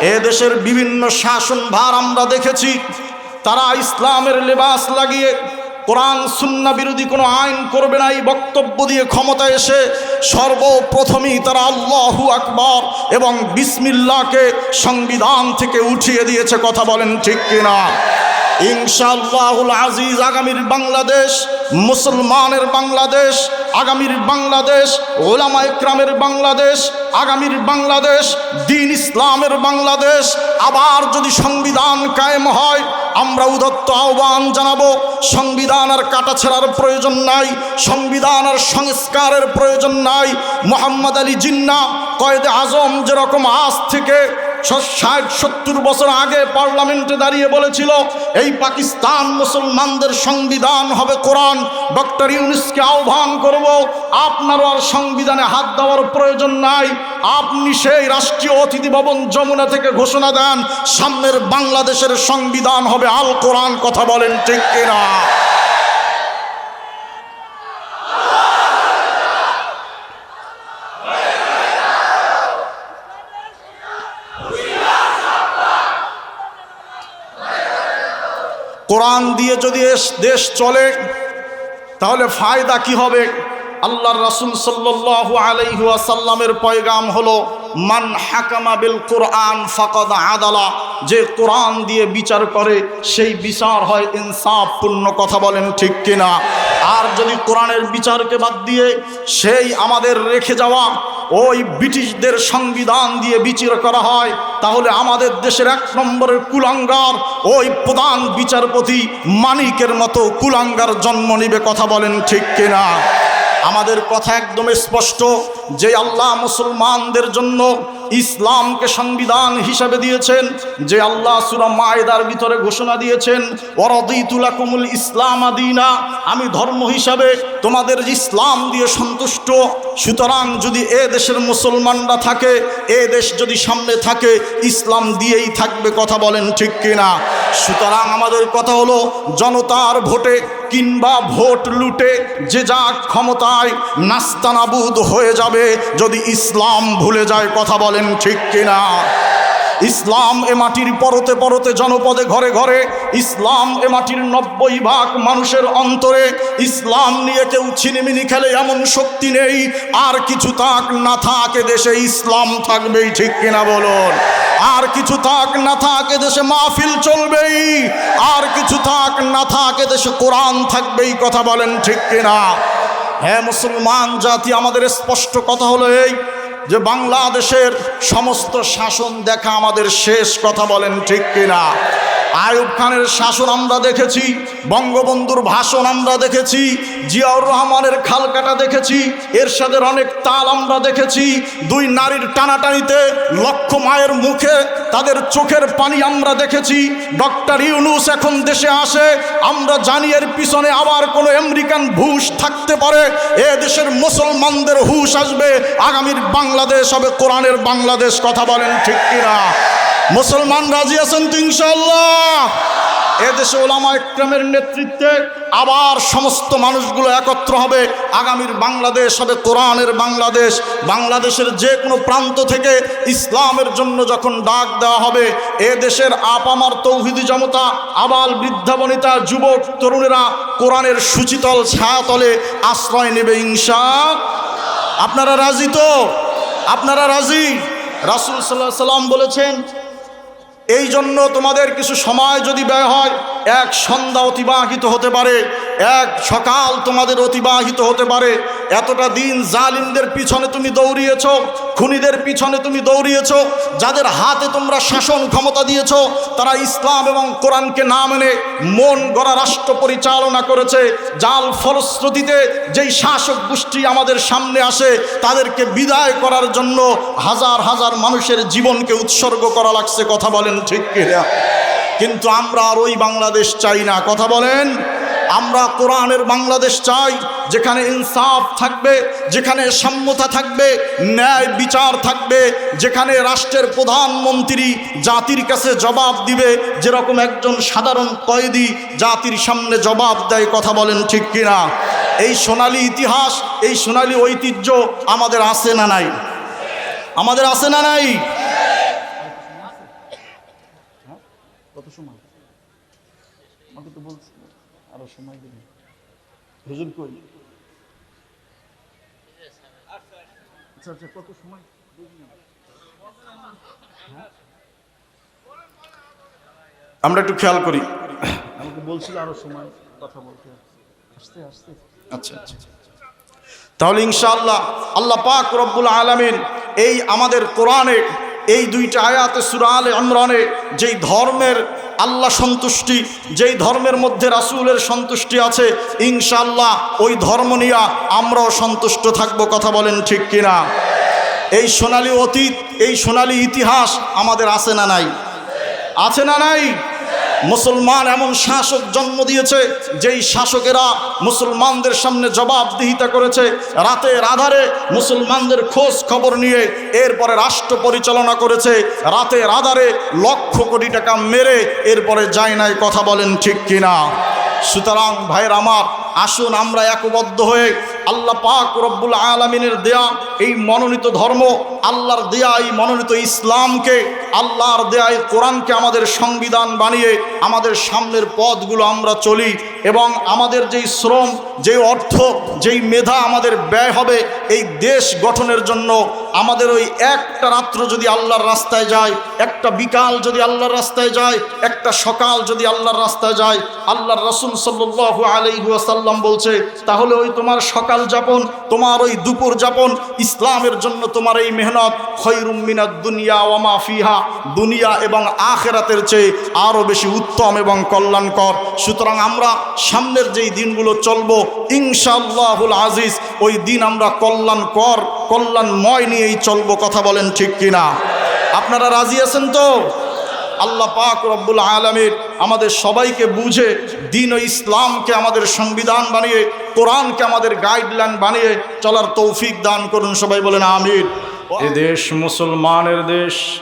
এ দেশের বিভিন্ন শাসন ভার আমরা দেখেছি। তারা ইসলামের লেবাস লাগিয়ে কোরআন, সুন্না বিরোধী কোনো আইন করবে না, এই বক্তব্য দিয়ে ক্ষমতা এসে সর্বপ্রথমেই তারা আল্লাহু আকবর এবং বিসমিল্লাকে সংবিধান থেকে উঠিয়ে দিয়েছে। কথা বলেন ঠিক কিনা? ইনশাআল্লাহুল আজিজ, আগামীর বাংলাদেশ, মুসলমানের বাংলাদেশ, আগামীর বাংলাদেশ, ওলামা ইকরামের বাংলাদেশ, আগামীর বাংলাদেশ, দিন ইসলামের বাংলাদেশ, আবার যদি সংবিধান কায়েম হয়, আমরা উদত্ত আহ্বান জানাব, সংবিধান আর কাটাছেড়ার প্রয়োজন নাই, সংবিধান আর সংস্কারের প্রয়োজন নাই, মোহাম্মদ আলী জিন্না, কয়েদে আজম যেরকম আজ থেকে ষাট সত্তর বছর আগে পার্লামেন্টে দাঁড়িয়ে বলেছিল, এই পাকিস্তান মুসলমানদের সংবিধান হবে কোরআন। ডক্টর ইউনুসকে আহ্বান করব, আপনারও আর সংবিধানে হাত দেওয়ার প্রয়োজন নাই। আপনি সেই রাষ্ট্রীয় অতিথি ভবন যমুনা থেকে ঘোষণা দেন, সামনের বাংলাদেশের সংবিধান হবে আল কোরআন। কথা বলেন ঠিক কিনা? কোরআন দিয়ে যদি দেশ চলে তাহলে ফায়দা কি হবে? আল্লাহর রসুল সাল্লাল্লাহু আলাইহি ওয়াসাল্লামের পয়গাম হলো, মান হাকামা বিল কোরআন ফাকাদ আদালা যে কোরআন দিয়ে বিচার করে, সেই বিচার হয় ইনসাফপূর্ণ কথা বলেন ঠিক কিনা। আর যদি কোরআনের বিচারকে বাদ দিয়ে সেই আমাদের রেখে যাওয়া, ওই ব্রিটিশদের সংবিধান দিয়ে বিচার করা হয়, তাহলে আমাদের দেশের এক নম্বরের কুলাঙ্গার, ওই প্রধান বিচারপতি মানিকের মতো কুলাঙ্গার জন্ম নিবে কথা বলেন ঠিক কিনা। আমাদের কথা একদম স্পষ্ট যে আল্লাহ মুসলমানদের জন্য ইসলামকে সংবিধান হিসাবে দিয়েছেন, যে আল্লাহ সুরা মায়েদার ভিতরে ঘোষণা দিয়েছেন ওরদিতুলাকুমুল ইসলাম আদিনা আমি ধর্ম হিসাবে তোমাদের ইসলাম দিয়ে সন্তুষ্ট, সুতরাং যদি এ দেশের মুসলমানরা থাকে, এ দেশ যদি সামনে থাকে, ইসলাম দিয়েই থাকবে, কথা বলেন ঠিক কিনা? সুতরাং আমাদের কথা হলো, জনতার ভোটে কিংবা ভোট লুটে যে যা ক্ষমতায় নাস্তানাবুদ হয়ে যাবে, যদি ইসলাম ভুলে যায়, কথা বলেন ঠিক কিনা? ইসলাম এ মাটির পরতে পরতে জনপদে ঘরে ঘরে, ইসলাম এ মাটির নব্বই ভাগ মানুষের অন্তরে, ইসলাম নিয়ে কেউ ছিনিমিনি খেলে এমন শক্তি নেই, আর কিছু তাক না থাকে দেশে ইসলাম থাকবেই, ঠিক কিনা বলুন? আর কিছু থাক না থাকে দেশে মাহফিল চলবেই, আর কিছু থাক না থাকে দেশে কোরআন থাকবেই, কথা বলেন ঠিক কিনা? হ্যাঁ মুসলমান জাতি, আমাদের স্পষ্ট কথা হলো এই যে বাংলাদেশের সমস্ত শাসন দেখা আমাদের শেষ কথা বলেন ঠিক কিনা? আয়ুব খানের শাসন আমরা দেখেছি, বঙ্গবন্ধুর ভাষণ আমরা দেখেছি, জিয়াউর রহমানের খালকাটা দেখেছি, এরশাদের অনেক তাল আমরা দেখেছি, দুই নারীর টানাটানিতে লক্ষ মায়ের মুখে তাদের চোখের পানি আমরা দেখেছি, ডক্টর ইউনুস এখন দেশে আসে, আমরা জানি এর পিছনে আবার কোনো আমেরিকান ঘুষ থাকতে পারে, এ দেশের মুসলমানদের হুশ আসবে, আগামীর বাংলাদেশ হবে, কোরআনের বাংলাদেশ, কথা বলেন ঠিক কিনা? মুসলমান রাজি আছেন তো ইনশাল্লাহ এদেশে ওলামা ইকরামের নেতৃত্বে আবার সমস্ত মানুষগুলো একত্র হবে। আগামীর বাংলাদেশ হবে কোরআনের বাংলাদেশ। বাংলাদেশের যে কোনো প্রান্ত থেকে ইসলামের জন্য যখন ডাক দেওয়া হবে এ দেশের আপামার তৌহিদি জমতা আবাল বৃদ্ধাবনিতা যুবক তরুণেরা কোরআনের সুচিতল ছায়াতলে আশ্রয় নেবে ইনশা। আপনারা রাজি তো? আপনারা রাজি? রাসুল সাল্লাহ সাল্লাম বলেছেন এই জন্য তোমাদের কিছু সময় যদি ব্যয় হয় এক সন্ধ্যা অতিবাহিত হতে পারে, এক সকাল তোমাদের অতিবাহিত হতে পারে। এতটা দিন জালিমদের পিছনে তুমি দৌড়িয়েছ, খুনিদের পিছনে তুমি দৌড়িয়েছ, যাদের হাতে তোমরা শাসন ক্ষমতা দিয়েছ, তারা ইসলাম এবং কোরআনকে না মেনে মন গড়া রাষ্ট্র পরিচালনা করেছে। জাল ফলশ্রুতিতে যেই শাসক গোষ্ঠী আমাদের সামনে আসে, তাদেরকে বিদায় করার জন্য হাজার হাজার মানুষের জীবনকে উৎসর্গ করা লাগছে, কথা বলেন ঠিক কিনা? কিন্তু আমরা আর ওই বাংলাদেশ চাই না। কথা বলেন? আমরা কোরআনের বাংলাদেশ চাই, যেখানে ইনসাফ থাকবে, যেখানে সাম্যতা থাকবে, ন্যায় বিচার থাকবে, যেখানে রাষ্ট্রের প্রধানমন্ত্রী জাতির কাছে জবাব দিবে, যেরকম একজন সাধারণ কয়েদি জাতির সামনে জবাব দেয়, কথা বলেন ঠিক কিনা? এই সোনালি ইতিহাস, এই সোনালি ঐতিহ্য আমাদের আছে না নাই? আমাদের আছে না নাই কত সময় আমাকে তো বলছি আরও সময় দিন হুজুর কই? আচ্ছা আচ্ছা কত সময়? আমরা একটু খেয়াল করি। আমাকে বলছিল আরও সময় কথা বলতে। আসতে আসতে। আচ্ছা আচ্ছা। তাহলে ইনশাআল্লাহ আল্লাহ পাক রব্বুল আলামিন এই আমাদের কোরআনে এই দুইটা আয়াতে সুরা আলে ইমরানে যেই ধর্মের আল্লাহ সন্তুষ্টি, যেই ধর্মের মধ্যে রাসুলের সন্তুষ্টি আছে ইনশাল্লাহ ওই ধর্ম নিয়ে আমরাও সন্তুষ্ট থাকব, কথা বলেন ঠিক কিনা? এই সোনালি অতীত, এই সোনালি ইতিহাস আমাদের আছে না নাই? আছে না নাই? মুসলমান এমন শাসক জন্ম দিয়েছে, যেই শাসকেরা মুসলমানদের সামনে জবাবদিহিতা করেছে। রাতের আধারে মুসলমানদের খোঁজ খবর নিয়ে এরপরে রাষ্ট্র পরিচালনা করেছে। রাতের আধারে লক্ষ কোটি টাকা মেরে এরপরে যায় নাই, কথা বলেন ঠিক কিনা। সুতরাং ভাইয়ের আমার আসুন, আমরা একবদ্ধ হয়ে আল্লাহ পাক রব্বুল আলমিনের দেয়া এই মনোনীত ধর্ম, আল্লাহর দেয়া এই মনোনীত ইসলামকে, আল্লাহর দেয়া এই কোরআনকে আমাদের সংবিধান বানিয়ে আমাদের সামনের পথগুলো আমরা চলি। এবং আমাদের যেই শ্রম, যেই অর্থ, যেই মেধা আমাদের ব্যয় হবে, এই দেশ গঠনের জন্য আমাদের ওই একটা রাত্র যদি আল্লাহর রাস্তায় যায়, একটা বিকাল যদি আল্লাহর রাস্তায় যায়, একটা সকাল যদি আল্লাহর রাস্তায় যায়, আল্লাহর রসুল সাল্লু আলাইসাল্লাম বলছে, তাহলে ওই তোমার সকাল যাপন, তোমার ওই দুপুর যাপন, ইসলামের জন্য তোমার এই মেহনত খৈরুমিনা দুনিয়া ওয়ামা ফিহা, দুনিয়া এবং আখেরাতের চেয়ে আরও বেশি উত্তম এবং কল্যাণকর। সুতরাং আমরা সামনের যেই দিনগুলো চলবো, ইনশাআল্লাহুল আজিজ, ওই দিন আমরা কল্যাণ কল্যাণকর, কল্যাণময় নিয়েই চলবো, কথা বলেন ঠিক কিনা? আপনারা রাজি আছেন তো? আল্লাহ পাক রব্বুল আলমীর আমাদের সবাইকে বুঝে, দিন ও ইসলামকে আমাদের সংবিধান বানিয়ে, কোরআনকে আমাদের গাইডলাইন বানিয়ে চলার তৌফিক দান করুন, সবাই বলেন আমির এ দেশ মুসলমানের দেশ,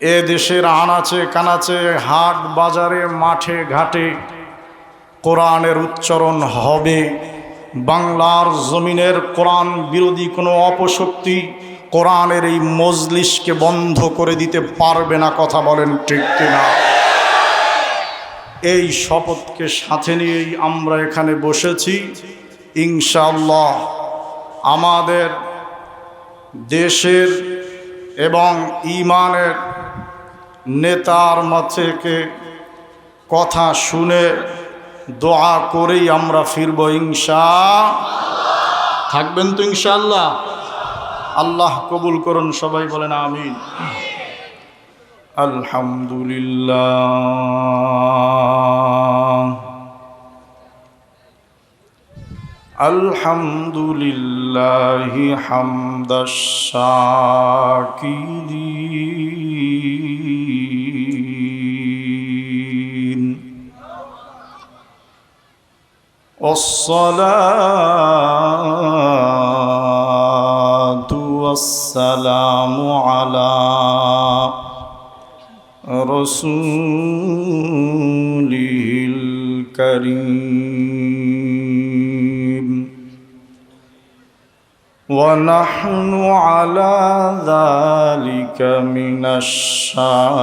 এ দেশের আনাচে কানাচে, হাট বাজারে, মাঠে, ঘাটে কোরআনের উচ্চারণ হবে। বাংলার জমিনের কোরআন বিরোধী কোনো অপশক্তি কোরআনের এই মজলিসকে বন্ধ করে দিতে পারবে না কথা বলেন ঠিক কিনা? এই শপথকে সাথে নিয়েই আমরা এখানে বসেছি। ইনশাল্লাহ আমাদের দেশের এবং ইমানের নেতার থেকে কথা শুনে দোয়া করেই আমরা ফিরব ইনশা থাকবেন তো ইনশাআল্লাহ। আল্লাহ কবুল করুন, সবাই বলেন আমি আলহামদুলিল্লাহ। আলহামদুলিল্লাহ হামদাসী والصلاة والسلام على رسوله الكريم. ونحن على ذلك من الشاهدين.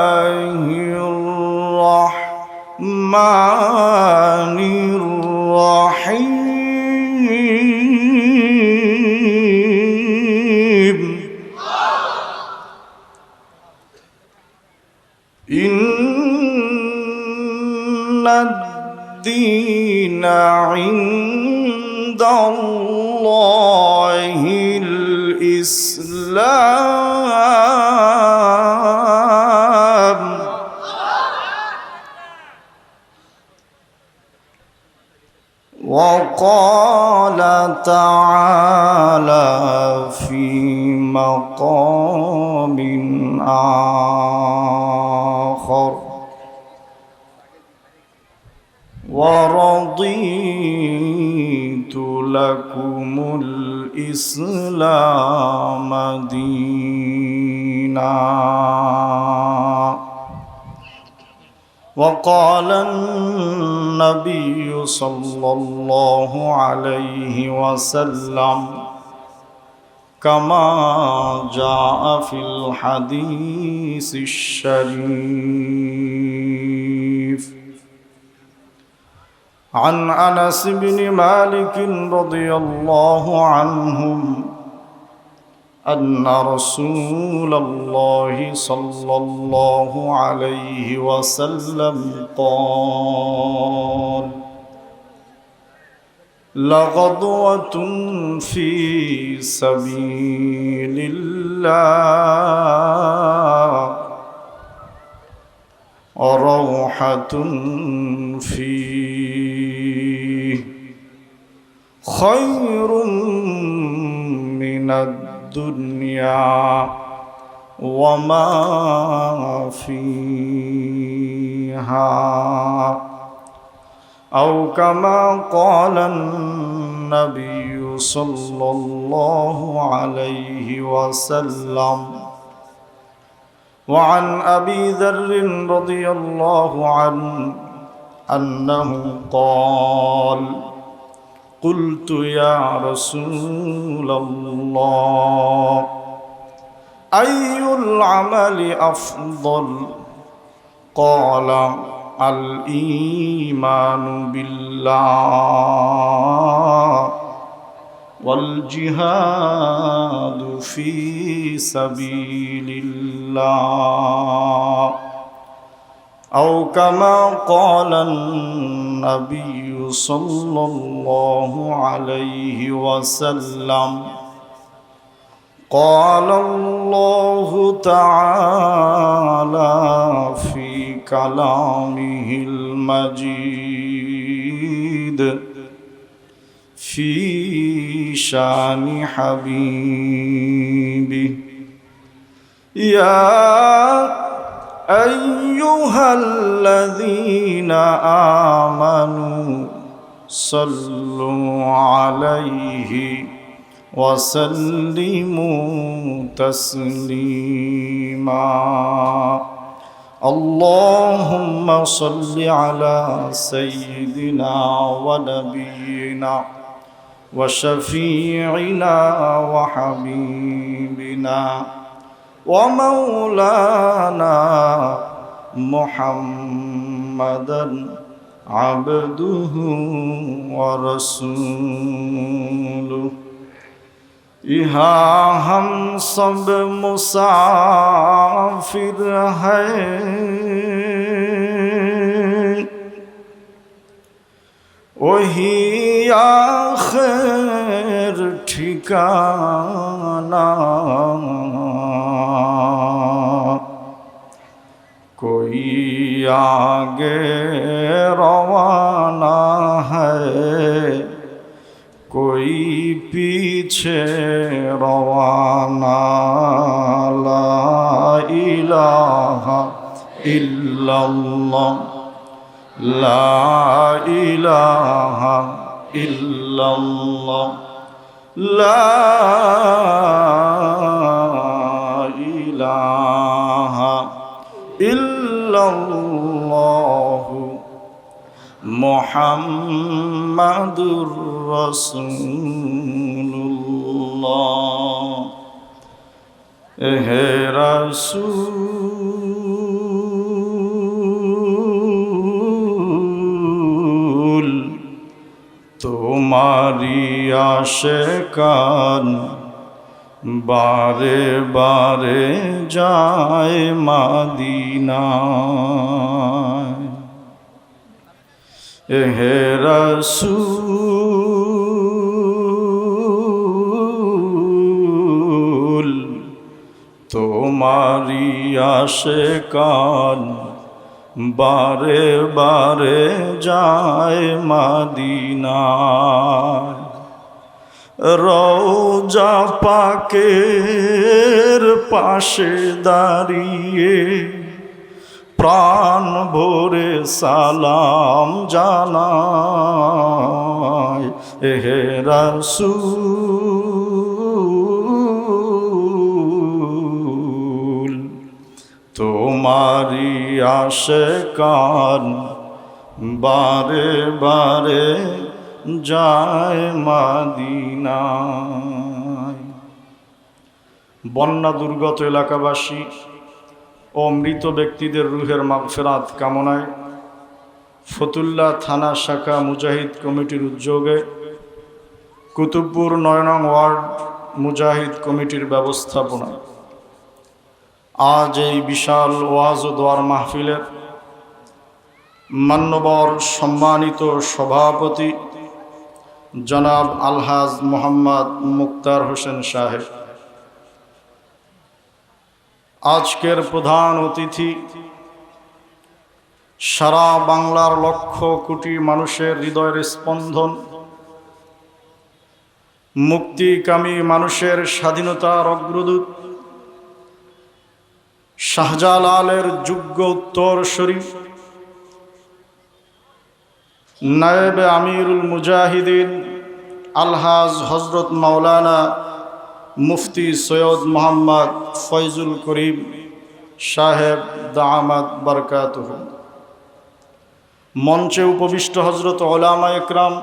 الرحمن الرحيم. إن الدين عند الله الإسلام. وقال تعالى في مقام آخر. ورضيت لكم الإسلام دينا. وقال النبي صلى الله عليه وسلم كما جاء في الحديث الشريف. عن أنس بن مالك رضي الله عنهم أن رسول الله صلى الله عليه وسلم قال لغضوه في سبيل الله وروحة فيه خير من الدنيا. وما فيها أو كما قال النبي صلى الله عليه وسلم وعن أبي ذر رضي الله عنه أنه قال قلت يا رسول الله أي العمل أفضل قال الإيمان بالله والجهاد في سبيل الله أو كما قال النبي صلى الله عليه وسلم. قال الله تعالى في كلامه المجيد في شان حبيبه يا أيها الذين آمنوا صلوا عليه وسلموا تسليما. اللهم صل على سيدنا ونبينا وشفيعنا وحبيبنا ومولانا محمدا عبده ورسوله ইহা হম সব মুসাফির হহি আখের ঠিকানা। কোই आगे रवाना है कोई पीछे रवाना ला इलाहा इल्लल्लाह ला इलाहा इल्लल्लाह ला इलाहा ইল্লাল্লাহু মুহাম্মাদুর রাসূলুল্লাহ। হে রাসূল তোমারি আশেকান বারে বারে যায় মাদিনায়। হে রসুল তোমারি আশে কান। বারে বারে যায় মাদিনায়। রৌজা পাকের পাশে দাঁড়িয়ে প্রাণ ভরে সালাম জানায়, এহে রাসূল তোমারি আশে কান বারে বারে যায় মাদিনায়। বন্যা দুর্গত এলাকাবাসী ও মৃত ব্যক্তিদের রুহের মাগফেরাত কামনায় ফতুল্লা থানা শাখা মুজাহিদ কমিটির উদ্যোগে কুতুবপুর নয় নং ওয়ার্ড মুজাহিদ কমিটির ব্যবস্থাপনায় আজ এই বিশাল ওয়াজ দোয়ার মাহফিলের মান্যবর সম্মানিত সভাপতি জনাব আলহাজ মোহাম্মদ মুক্তার হোসেন সাহেব। আজকের প্রধান অতিথি, সারা বাংলার লক্ষ কোটি মানুষের হৃদয়ের স্পন্দন, মুক্তিকামী মানুষের স্বাধীনতার অগ্রদূত, শাহজালালের যোগ্য উত্তর শরীফ নায়েবে আমিরুল মুজাহিদিন, আলহাজ হজরত মাওলানা মুফতি সৈয়দ মোহাম্মদ ফয়জুল করিম সাহেব দামাদ বরকাত মঞ্চে উপবিষ্ট হজরত ওলামা একরাম,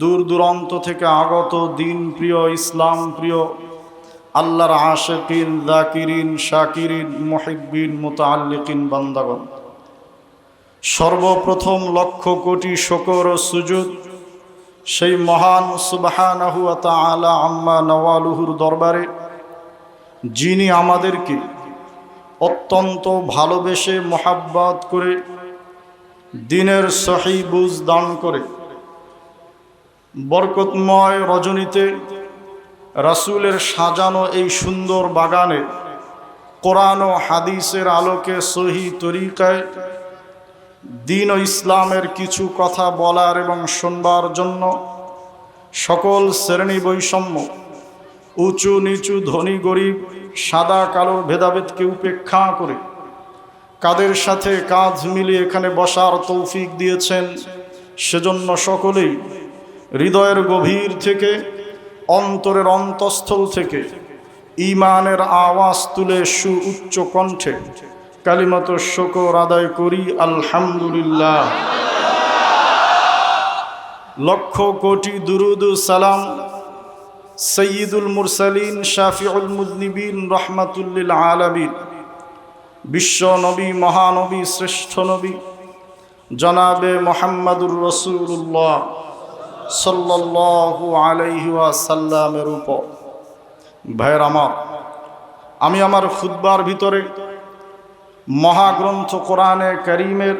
দূর দূরান্ত থেকে আগত দিন প্রিয়, ইসলাম প্রিয়, আল্লাহর আশেকিন, জাকিরিন, শাকিরিন মহিবিন মোতাল্লিকিন বান্দাগণ। সর্বপ্রথম লক্ষ কোটি শকর ও সুজুদ। সেই মহান সুবাহানাহু আলা আম্মা নওয়ালুহুর দরবারে, যিনি আমাদেরকে অত্যন্ত ভালোবেসে মোহাব্বত করে দিনের সহি বুঝ দান করে, বরকতময় রজনীতে রাসুলের সাজানো এই সুন্দর বাগানে কোরআন ও হাদিসের আলোকে সহি তরিকায় দিন ও ইসলামের কিছু কথা বলার এবং শুনবার জন্য সকল শ্রেণি বৈষম্য, উঁচু নিচু ধনী গরিব, সাদা কালোর ভেদাভেদকে উপেক্ষা করে কাদের সাথে কাঁধ মিলিয়ে এখানে বসার তৌফিক দিয়েছেন, সেজন্য সকলেই হৃদয়ের গভীর থেকে, অন্তরের অন্তঃস্থল থেকে, ইমানের আওয়াজ তুলে সু উচ্চ কণ্ঠে কালিমত শকর আদায় করি, আলহামদুলিল্লাহ। লক্ষ কোটি দুরুদ সালাম সৈয়দুল মুরসালিন, শাফিউল মুজনিবিন, রহমাতুল্লিল আলমিন। বিশ্ব নবী, মহানবী, শ্রেষ্ঠ নবী, জনাবে মোহাম্মদুর রসুল্লাহ সাল্লাল্লাহু আলাইহি ওয়াসাল্লামের উপর। ভাইয়ের আমার, আমি আমার খুদ্বার ভিতরে মহাগ্রন্থ কোরআনে করিমের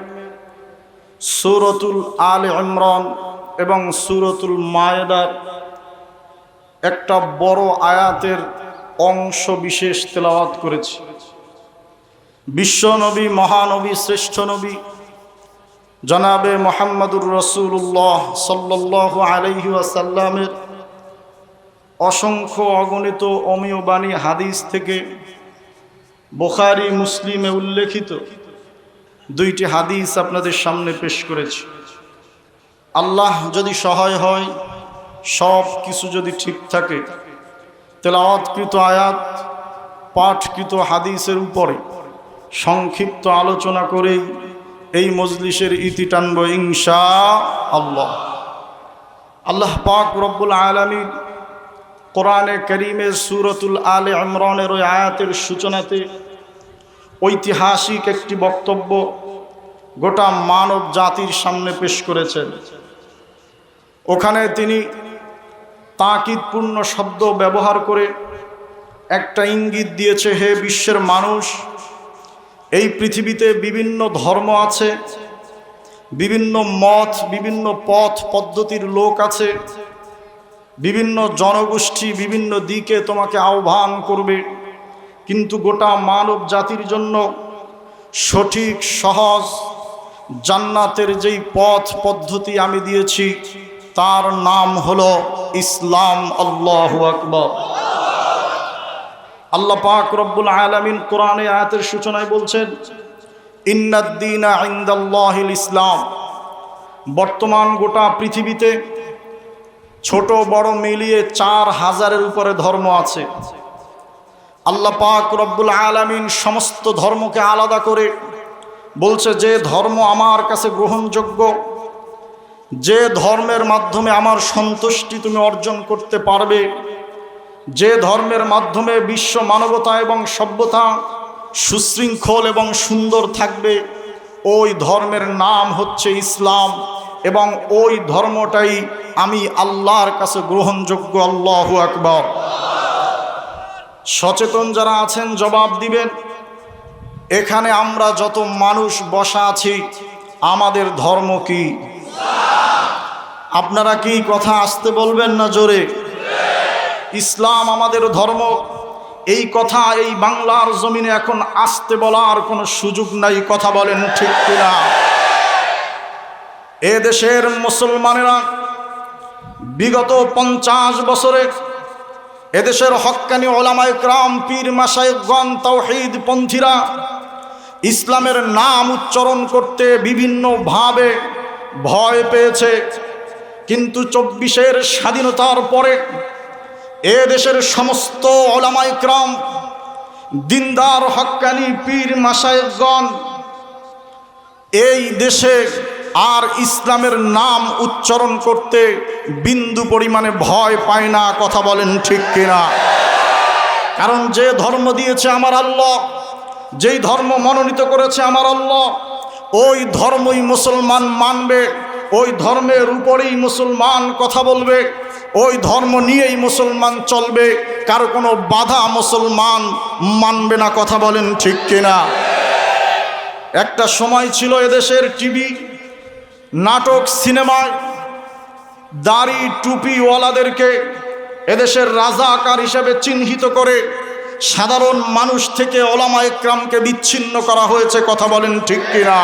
সুরতুল আল ইমরান এবং সুরতুল মায়েদার একটা বড় আয়াতের অংশ বিশেষ তেলাওয়াত করেছি। বিশ্বনবী মহানবী, শ্রেষ্ঠ নবী, জনাবে মোহাম্মদুর রসুল্লাহ সাল্লাহ আলহি আসাল্লামের অসংখ্য অগণিত অমীয় বাণী হাদিস থেকে বোখারি মুসলিমে উল্লেখিত দুইটি হাদিস আপনাদের সামনে পেশ করেছি। আল্লাহ যদি সহায় হয়, সব কিছু যদি ঠিক থাকে, তেলাওয়াতকৃত আয়াত, পাঠকৃত হাদিসের উপরে সংক্ষিপ্ত আলোচনা করেই এই মজলিসের ইতি টানব ইংসা আল্লাহ। আল্লাহ পাক রব্বুল আলমীর কোরআনে করিমের সুরতুল আলে ইমরানের ওই আয়াতের সূচনাতে ঐতিহাসিক একটি বক্তব্য গোটা মানব জাতির সামনে পেশ করেছেন। ওখানে তিনি তাকিদপূর্ণ শব্দ ব্যবহার করে একটা ইঙ্গিত দিয়েছে, হে বিশ্বের মানুষ, এই পৃথিবীতে বিভিন্ন ধর্ম আছে, বিভিন্ন মত, বিভিন্ন পথ, পদ্ধতির লোক আছে বিভিন্ন জনগোষ্ঠী বিভিন্ন দিকে তোমাকে আহ্বান করবে। কিন্তু গোটা মানব জাতির জন্য সঠিক, সহজ, জান্নাতের যেই পথ পদ্ধতি আমি দিয়েছি, তার নাম হলো ইসলাম। আল্লাহ আকবর। আল্লাহ পাক রব্বুল আলামিন কোরআনে আয়াতের সূচনায় বলছেন ইন্নাদ্দিনা ইন্দাল্লাহিল ইসলাম। বর্তমান গোটা পৃথিবীতে ছোট বড় মিলিয়ে চার হাজারের উপরে ধর্ম আছে। আল্লাহ পাক রব্বুল আলামিন সমস্ত ধর্মকে আলাদা করে বলছে, যে ধর্ম আমার কাছে গ্রহণযোগ্য, যে ধর্মের মাধ্যমে আমার সন্তুষ্টি তুমি অর্জন করতে পারবে, যে ধর্মের মাধ্যমে বিশ্ব মানবতা এবং সভ্যতা সুশৃঙ্খল এবং সুন্দর থাকবে, ওই ধর্মের নাম হচ্ছে ইসলাম। এবং ওই ধর্মটাই আমি আল্লাহর কাছে গ্রহণযোগ্য, আল্লাহ আকবর। সচেতন যারা আছেন, জবাব দিবেন, এখানে আমরা যত মানুষ বসা আছি, আমাদের ধর্ম কি? আপনারা কি কথা আসতে বলবেন না জোরে? ইসলাম আমাদের ধর্ম। এই কথা, এই বাংলার জমিনে এখন আসতে বলার কোনো সুযোগ নাই, কথা বলেন ঠিক কিনা? এ দেশের মুসলমানেরা বিগত পঞ্চাশ বছরে এদেশের হক্কানি ওলামায় ক্রাম, পীর মাসায়গণ তৌহিদ পন্থীরা ইসলামের নাম উচ্চারণ করতে বিভিন্নভাবে ভয় পেয়েছে। কিন্তু চব্বিশের স্বাধীনতার পরে এ দেশের সমস্ত ওলামাই ক্রাম, দিনদার, হক্কানি, পীর মাসায়গণ এই দেশে আর ইসলামের নাম উচ্চারণ করতে বিন্দু পরিমাণে ভয় পায় না, কথা বলেন ঠিক কিনা? কারণ যে ধর্ম দিয়েছে আমার আল্লাহ, যেই ধর্ম মনোনীত করেছে আমার আল্লাহ, ওই ধর্মই মুসলমান মানবে, ওই ধর্মের উপরেই মুসলমান কথা বলবে, ওই ধর্ম নিয়েই মুসলমান চলবে, কারও কোনো বাধা মুসলমান মানবে না, কথা বলেন ঠিক কিনা? একটা সময় ছিল এদেশের টিভি নাটক, সিনেমায় দাড়ি টুপিওয়ালাদেরকে এদেশের রাজাকার হিসেবে চিহ্নিত করে সাধারণ মানুষ থেকে ওলামা একরামকে বিচ্ছিন্ন করা হয়েছে, কথা বলেন ঠিক কিনা?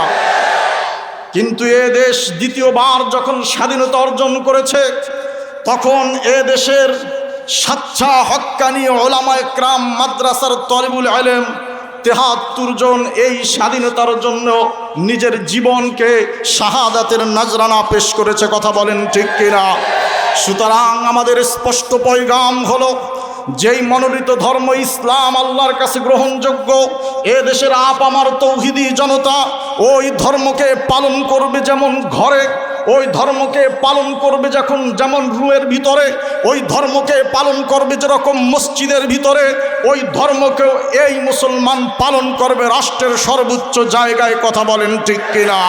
কিন্তু এ দেশ দ্বিতীয়বার যখন স্বাধীনতা অর্জন করেছে, তখন এ দেশের সাচ্চা হক্কানি ওলামা একরাম মাদ্রাসার তলিবুল আলেম তেহাত্তর জন এই স্বাধীনতার জন্য নিজের জীবনকে শাহাদাতের নজরানা পেশ করেছে, কথা বলেন ঠিক কিনা? সুতরাং আমাদের স্পষ্ট পয়গাম হলো, যেই মনোনীত ধর্ম ইসলাম আল্লাহর কাছে গ্রহণযোগ্য, এ দেশের আপ আমার তৌহিদি জনতা ওই ধর্মকে পালন করবে যেমন ঘরে ওই ধর্মকে পালন করবে যখন যেমন রুয়ের ভিতরে, ওই ধর্মকে পালন করবে যেরকম মসজিদের ভিতরে, ওই ধর্মকেও এই মুসলমান পালন করবে রাষ্ট্রের সর্বোচ্চ জায়গায়, কথা বলেন ঠিক কিনা?